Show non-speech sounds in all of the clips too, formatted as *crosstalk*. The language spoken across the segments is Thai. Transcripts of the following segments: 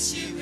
งใ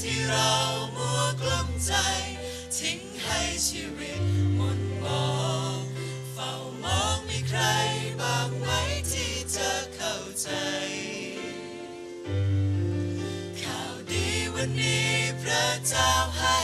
ที่เรามัวกลุ้มใจ ทิ้งให้ชีวิตหมุนมองเฝ้ามองมีใครบ้างไหมที่จะเข้าใจ ข่าวดีวันนี้พระเจ้าให้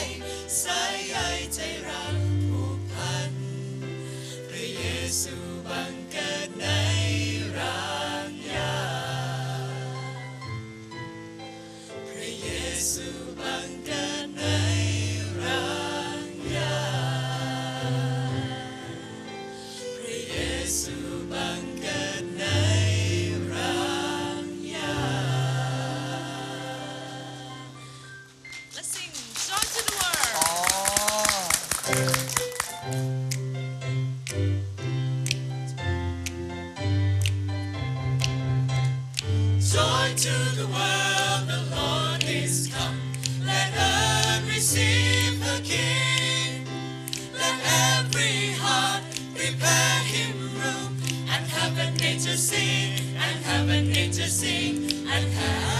To the world, the Lord is come. Let receive King. Let every heart prepare him room. And heaven sing, and heaven and heaven,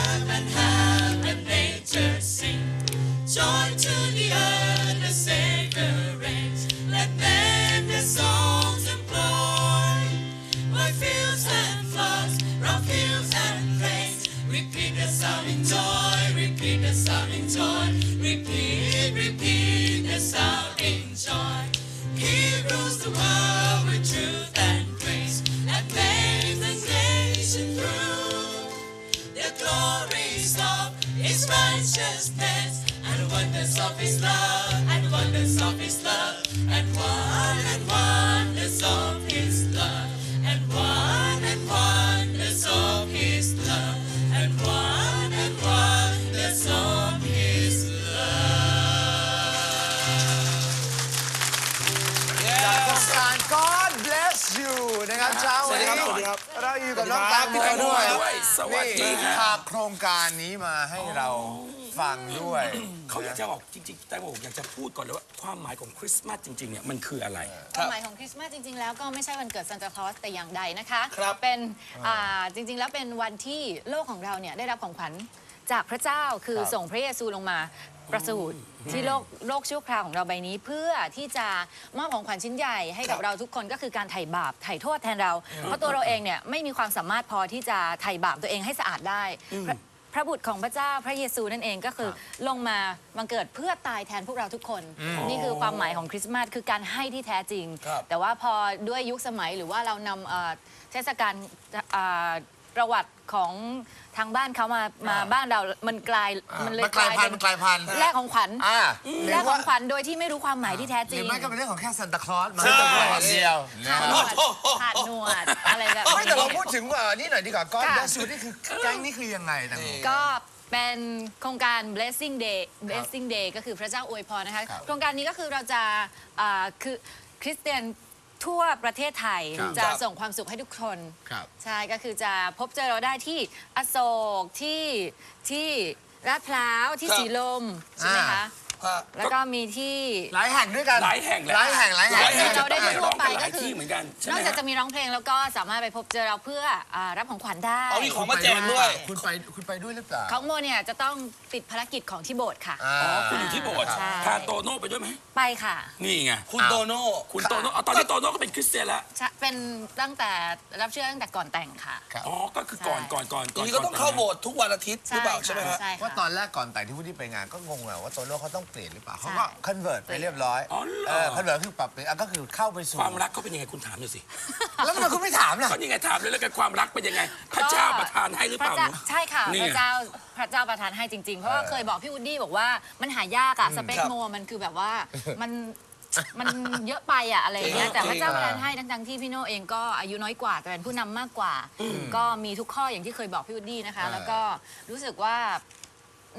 righteousness, and wonders of His love, and wonders of His love, and one and wonders of His love, and one and wonders of His love, and one and wonders of His love. จากโครงการ God bless you นะครับเช้า *laughs* วันนี้สวัสดีครับเราอยู่กับน้องสวัตาสงดีโมครับด้วย ด้วยสวัสดีนี่ครับพาโครงการนี้มาให้เราฟังด้วย เขาอยากจะบอกจริงๆแต่บอกอยากจะพูดก่อนเลยว่าความหมายของคริสต์มาสจริงๆเนี่ยมันคืออะไร ความหมายของคริสต์มาสจริง ๆ แล้วก็ไม่ใช่วันเกิดซานตาคลอสแต่อย่างใดนะคะ ครับเป็นอ่าจริง ๆ แล้วเป็นวันที่โลกของเราเนี่ยได้รับของขวัญ จากพระเจ้าคือครับส่งพระเยซูลงมาประสูติที่โลกโลกชั่วคราวของเราใบนี้ เพื่อที่จะมอบของขวัญชิ้นใหญ่ให้กับเราทุกคนก็คือการไถ่บาปไถ่โทษแทนเรา เพราะตัวเราเองเนี่ยไม่มีความสามารถพอที่จะไถ่บาปตัวเองให้สะอาดได้ พระพระบุตรของพระเจ้าพระเยซูนั่นเองก็คือลงมาบังเกิดเพื่อตายแทนพวกเราทุกคน นี่คือความหมายของคริสต์มาสคือการให้ที่แท้จริง ครับ แต่ว่าพอด้วยยุคสมัยหรือว่าเรานำเอ่อ เทศกาลอ่าประวัติของทางบ้านเขามามาบ้านเรา มันกลายอ่ามัมันเลยมันกลายพันธุ์มันกลายพันธุ์ แลกของขวัญอ่าหแลรืกอขว่าองขวัญโดยที่ไม่รู้ความหมายที่แท้หจริรืงอไม่ก็เป็นเรื่องของแค่ซันตาคลอสมาใช่ซันตาคลอสเดียวนะขาดหนวดขาดหนวดอะไรแบบไม่แต่เรานี้พูดถึงว่านี่หน่อยดีกว่า God ค่ะ bless you นี่คือแก๊งนี่คือยังไงตังโมก็เป็นโครงการ blessing day blessing day ก็คือพระเจ้าอวยพรนะคะ ครับ โครงการนี้ก็คือเราจะอ่าคือคริสเตียน ทั่วประเทศไทยครับจะส่งความสุขให้ทุกคนครับ ใช่ก็คือจะพบเจอเราได้ที่อโศกที่ที่ลาดพร้าวที่ครับ สีลมใช่ไหมอ่า คะฮะ แล้วก็มีที่หลายแห่งด้วยกันหลายแห่งแหละหลายแห่งหลายแห่งหลายแห่งเราได้หลทั่วไปหก็ลายคือที่เหมือนกันใช่นไหอมกจากฮะจะมีร้องเพลงแล้วก็สามารถไปพบเจอเราเพื่ออ่ารับของขวัญได้เอามีของมาแจกด้วยคุณไปคุณไปด้วยหรือเปล่าของโมเนี่ยจะต้องติดภารกิจของที่โบสถ์ค่ะอ่าอ๋อคุณอยู่ที่โบสถ์ใช่พาโตโน่ไปด้วยไหมไปค่ะ นี่ไงคุณโตโน่คุณโตโน่เอาตอนนี้โตโน่ก็เป็นคริสเตียนแล้วใช่เป็นตั้งแต่รับเชื่อตั้งแต่ก่อนแต่งค่ะครับอ๋อก็คือก่อนใช่ก่อนก่อนทีนี้ก็ต้องเข้าโบสถ์ทุกวันอาทิตย์หรือเปล่าใช่ไหมฮะใช่ว่าค่ะตอนแรกก่อนแต่งที่พูดที่ไปงานก็งงอะว่าโตโน่เขาต้องเปลี่ยนหรือเปล่าเขาก็ใช่คอนเวิร์ตไปเรียบร้อยอ๋อเหรเอออคอนเวิร์ตคือปรับเปลี่ยนอะก็คือเข้าไปสู่ความรักเขาเป็นยังไงคุณถามหน่อยสิแล้วทำไมคุณไม่ถามล่ะเขายังไงถามเลยแล้วกันความรักเป็นยังไง พระเจ้าประทานให้หรือพเประล่าเจ้าหนูใช่ค่ะนี่พไง ระเจ้าพระเจ้าประทานให้จริง ๆ เพราะว่าเคยบอกพี่วูดดี้บอกว่ามันหายากอะสเปคครับโมมันคือแบบว่ามันมันเยอะไปอะอะไรอย่างเงี้ยแต่พระเจ้าประทานให้ทั้งๆที่พี่โน่เองก็อายุน้อยกว่าแต่เป็นผู้นำมากกว่า ก็มีทุกข้ออย่างที่เคยบอกพี่วูดดี้นะคะอ่าแล้วก็รู้สึกว่า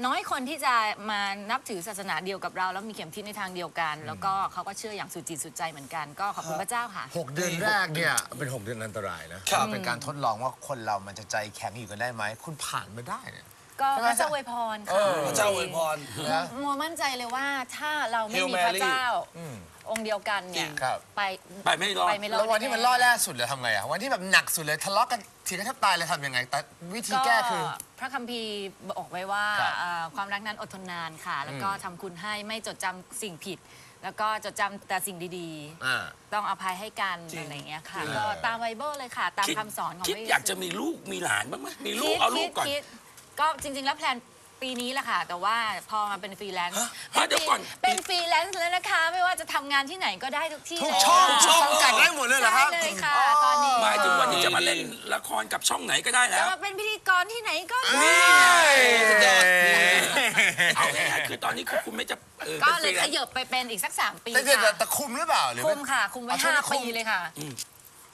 น้อยคนที่จะมานับถือศาสนาเดียวกับเรา แล้วมีเข็มทิศในทางเดียวกัน แล้วก็เขาก็เชื่ออย่างสุดจิตสุดใจเหมือนกัน ก็ขอบคุณพระเจ้าค่ะ หกเดือนแรกเนี่ยเป็นหกเดือนอันตรายนะครับมันเป็นการทดลองว่าคนเรามันจะใจแข็งอยู่กันได้ไหมคุณผ่านมาได้เนี่ย ก็พระเจ้าอวยพรเอค่ะอพระเจ้าอวยพรนะโมมั่นใจเลยว่าถ้าเราไม่ Hail มีพระ Mary เจ้าอืมองค์เดียวกันเนี่ยครับไปไปไม่รอดไปไม่รอดแล้ววันที่มันแล่อแร่สุดเลยทำไงอะวันที่แบบหนักสุดเลยทะเลาะกันทีกันแทบตายเลยทำยังไงแต่วิธีก็แก้คือ พระคัมภีร์บอกไว้ว่าครับอ่าความรักนั้นอดทนนานค่ะ แล้วก็ทำคุณให้ไม่จดจำสิ่งผิด แล้วก็จดจำแต่สิ่งดีอ่าๆต้องอภัยให้กันจริงอะไรอย่างเงี้ยค่ะจริงก็ตามไบเบิลเลยค่ะ ตามคิดคำสอนของคิดพระเอยากจะมีลูกมีหลานบ้างไหมมีลูคิกดเอาลูคิกดก่อนคิด ก็จริง ๆ แล้วแพลนปีนี้แหละค่ะ แต่ว่าพอมาเป็นฟรีแลนซ์ฮะเดี๋ยวก่อน เป็นฟรีแลนซ์แล้วนะคะ ไม่ว่าจะทำงานที่ไหนก็ได้ทุกที่ทุกเลยช่องค่ะสังกัดได้หมดเลยเหรอครับ ใช่เลยค่ะตอนนี้หมายถึงวันนี้จะมาเล่นละครกับช่องไหนก็ได้แล้จะว มาเป็นพิธีกรที่ไหนก็ได้นี่สุดยอดเอาง่ายๆคือตอนนี้คือคุณไม่จะเออก็เป็นเลยฟรีแลนซ์ขยับไปเป็นอีกสักสามปีแต่เดี๋ยวค่ะแต่คุมหรือเปล่าหรือคุไม่มค่ะ คุมไว้เอาช่วงห้านี้คุม ปีเลยค่ะ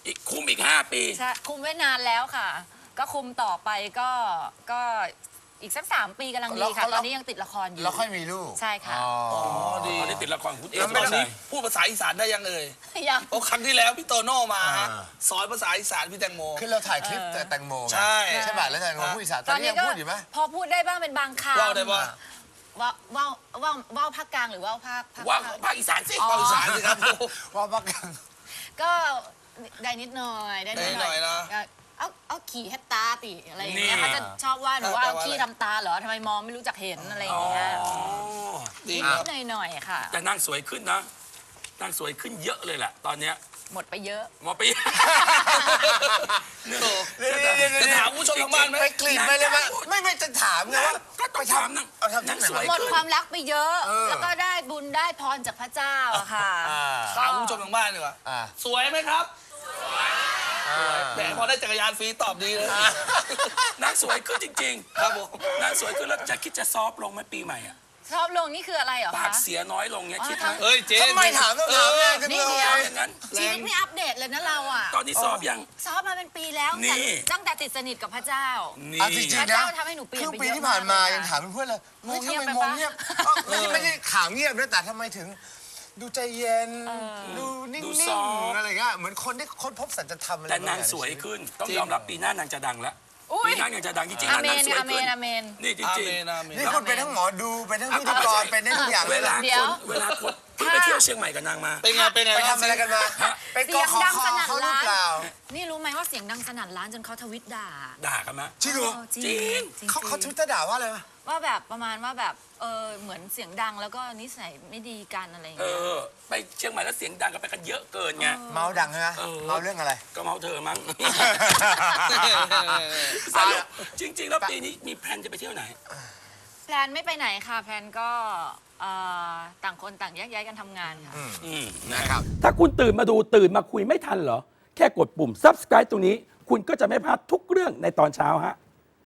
อีกคุมอีกห้าปี ใช่คุมไว้นานแล้วค่ะ ก็คุมต่อไปก็ก็อีกสักสามปีกำลังดีค่ะตอนนี้ยังติดละครอยู่ แล้วค่อยมีลูกใช่ค่ะ อ๋อ อ๋อดีตอนนี้ติดละครของคุณเอแล้วสตอนใช่นี้พูดภาษาอีสานได้ยังเอ่ยยัง เพราะครั้งที่แล้วพี่โตโน่มาฮะอ่า สอนภาษาอีสานพี่แตงโม คือเราถ่ายคลิปแต่แตงโมไงใช่ ใช่ป่ะแล้วแตงโมพูดอีสานตตออนนนี้นี้ยังก็พูดอยู่ไหม พอพูดได้บ้างเป็นบางคำเล่าได้ปะว่าว่าว่าว่าภาคกลางหรือว่าภาคภาคว่าภาคภาคอีสานสิอ๋อภาคอีสานสิครับ ว่าบักกังก็ได้นิดหน่อยได้นิดหน่อยได้นิดหน่อยนะ เอาเอาขี่แฮตตาติอะไรอย่างเงี้ยนี่ เขาจะชอบว่าหนูว่าแปลเอาว่าขี้อะไรทำตาเหรอทำไมมองไม่รู้จักเห็นอะไรอย่างเงี้ยอ๋อดีนิครัดบๆหน่อยๆค่ะ แต่นางสวยขึ้นนะ นางสวยขึ้นเยอะเลยแหละตอนเนี้ยหมดไปเยอะ หมอปีโตจะถามผู้ชมทางบ้านไหม ไปกรีดไปเลยไหมไม่ไม่จะถามไงว่า ก็ต้องถามนางเอาทำนางที่สไหนวยหมดขึ้นความรักไปเยอะเออแล้วก็ได้บุญได้พรจากพระเจ้าอะค่ะอ่าก็ถามผู้ชมทางบ้านดีกว่าอ่า สวยไหมครับอ่า แหมพอได้จักรยานฟรีตอบดีเลย นางสวยขึ้นจริงครับผมๆนางสวยขึ้นแล้วจะคิดจะซอฟต์ลงไหมปีใหม่อะชอบลงนี่คืออะไรเหรอปากคะ เสียน้อยลงเนี้ยคิดไหมเฮ้ยเจ๊ทำไมถามต้องถามแรงจังนี่เลเดียวยอย่างนั้น ชีวิตไม่อัปเดตเลยนะเราอะตอนนี้ซอฟต์ยังซ้อมมาเป็นปีแล้วนี่ ตั้งแต่ติดสนิทกับพระเจ้า นี่เอาจริงพระๆนะเจ้าทำให้หนูเปลี่ยนครึ่งไปปีเยอะที่ผ่านมามากเลยยังถามเพื่อนๆเลยเฮ้ยโมเงีทำยบไมไปโมปะเงียบเอ้าไม่ใช่ไม่ใช่ข่าวเงียบนะแต่ทำไมถึง ดูใจเย็น ดูนิ่ดูงซอฟต์ ๆอะไรเงี้ยเหมือนคนที่ค้นพบสัจธรรมอะไรแต่นางบอย่สวยใชีตขึ้น ต้องยอมรับปีหน้านางจะดังแล้วอุ๊ย ปีหน้านางจะดังจริงๆอานะเมนางนสวยอาเมขึ้นนอาเมน นี่จอาริเมงนอาเมนนี่คุณเป็นทั้งหมอดูเป็นทั้งพิธีกรเป็นได้ทุกอย่างๆ เลเวยลานะเดี๋คยวนเวลาคนเพิ่งไปเที่ยวเชียงใหม่กับนางมา เป็นไงเป็นไง ไปทำอะไรกันมาไปเสีกอยงขอดังคอสนั่นเขาหรือร้า นเปล่านี่รู้ไหมว่าเสียงดังสนั่นร้านจนเขาทวิตด่าด่ากันมาจริงเหรอเออจริงจริงจริงเขาเขาจทริวิงตเตอร์ด่าว่าอะไรวะว่าแบบประมาณว่าแบบเออเหมือนเสียงดังแล้วก็นิสัยไม่ดีกันอะไรอย่างเอเงี้ยอ ไปเชียงใหม่แล้วเสียงดังกันไปกันเยอะเกินไง เมาดังใช่ไหมเออ เมาเรื่องอะไร ก็เมาเธอมั้งสเอารุปละจริง ๆ แล้วปีนี้มีแพลนจะไปเที่ยวไหน แพลนไม่ไปไหนค่ะ แพลนก็เอ่อต่างคนต่างแยกย้ายกันทำงานค่ะ อืม นะครับ ถ้าคุณตื่นมาดูตื่นมาคุยไม่ทันเหรอ แค่กดปุ่ม subscribe ตรงนี้ คุณก็จะไม่พลาดทุกเรื่องในตอนเช้าฮะ